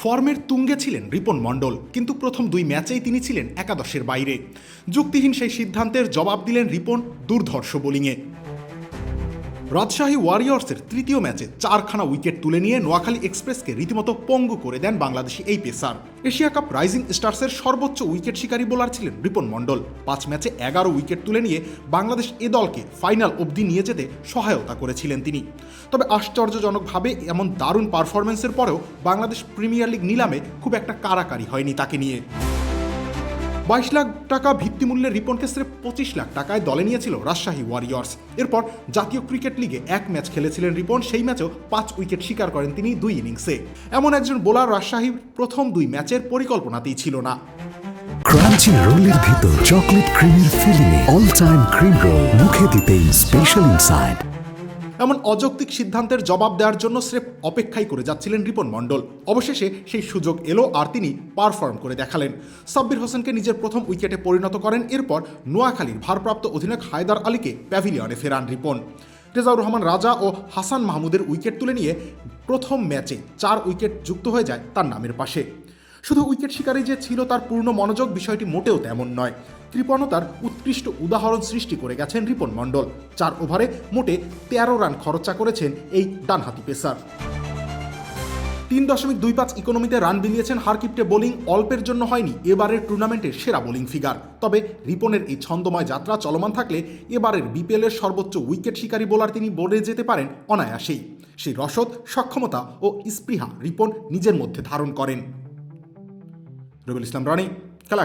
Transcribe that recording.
ফর্মের তুঙ্গে ছিলেন রিপন মণ্ডল, কিন্তু প্রথম দুই ম্যাচেই তিনি ছিলেন একাদশের বাইরে। যুক্তিহীন সেই সিদ্ধান্তের জবাব দিলেন রিপন দুর্ধর্ষ বোলিংয়ে। রাজশাহী ওয়ারিয়র্সের তৃতীয় ম্যাচে চারখানা উইকেট তুলে নিয়ে নোয়াখালী এক্সপ্রেসকে রীতিমতো পঙ্গু করে দেন বাংলাদেশি এই পেসার। এশিয়া কাপ রাইজিং স্টার্সের সর্বোচ্চ উইকেট শিকারী বোলার ছিলেন রিপন মণ্ডল। পাঁচ ম্যাচে এগারো উইকেট তুলে নিয়ে বাংলাদেশ এ দলকে ফাইনাল অবধি নিয়ে যেতে সহায়তা করেছিলেন তিনি। তবে আশ্চর্যজনকভাবে এমন দারুণ পারফরমেন্সের পরেও বাংলাদেশ প্রিমিয়ার লিগ নিলামে খুব একটা কারাকারি হয়নি তাকে নিয়ে। বাইশ লাখ টাকা ভিত্তিমূল্যে রিপনকে স্রেফ পঁচিশ লাখ টাকায় দলে নিয়েছিল রাজশাহী ওয়ারিয়র্স। এরপর জাতীয় ক্রিকেট লিগে এক ম্যাচ খেলেছিলেন রিপন, সেই ম্যাচেও পাঁচ উইকেট শিকার করেন তিনি দুই ইনিংসে। এমন একজন বোলার রাজশাহীর প্রথম দুই ম্যাচের পরিকল্পনাতেই ছিল না। ক্রাঞ্চি রোলের ভিতর চকলেট ক্রিমের ফিলিংয়ে অল টাইম ক্রিম রোল মুখে দিতেই স্পেশাল ইনসাইড এমন অযৌক্তিক সিদ্ধান্তের জবাব দেওয়ার জন্য স্রেফ অপেক্ষাই করে যাচ্ছিলেন রিপন মণ্ডল। অবশেষে সেই সুযোগ এলো আর তিনি পারফর্ম করে দেখালেন। সাব্বির হোসেনকে নিজের প্রথম উইকেটে পরিণত করেন, এরপর নোয়াখালীর ভারপ্রাপ্ত অধিনায়ক হায়দার আলীকে প্যাভিলিয়নে ফেরান রিপন। রেজাউর রহমান রাজা ও হাসান মাহমুদের উইকেট তুলে নিয়ে প্রথম ম্যাচে চার উইকেট যুক্ত হয়ে যায় তার নামের পাশে। শুধু উইকেট শিকারী যে ছিল তার পূর্ণ মনোযোগ বিষয়টি মোটেও তেমন নয়। কৃপণতার উৎকৃষ্ট উদাহরণ সৃষ্টি করে গেছেন রিপন মণ্ডল। চার ওভারে মোটে তেরো রান খরচা করেছেন এই ডানহাতি পেসার। তিন দশমিক দুই পাঁচ ইকোনমিতে রান বিলিয়েছেন হারকিপ্টে বোলিং অল্পের জন্য হয়নি, এবারের টুর্নামেন্টের সেরা বোলিং ফিগার। তবে রিপনের এই ছন্দময় যাত্রা চলমান থাকলে এবারের বিপিএলের সর্বোচ্চ উইকেট শিকারী বোলার তিনি বলে যেতে পারেন অনায়াসেই। সেই রসদ সক্ষমতা ও স্পৃহা রিপন নিজের মধ্যে ধারণ করেন। রবিউল ইসলাম রনি খেলা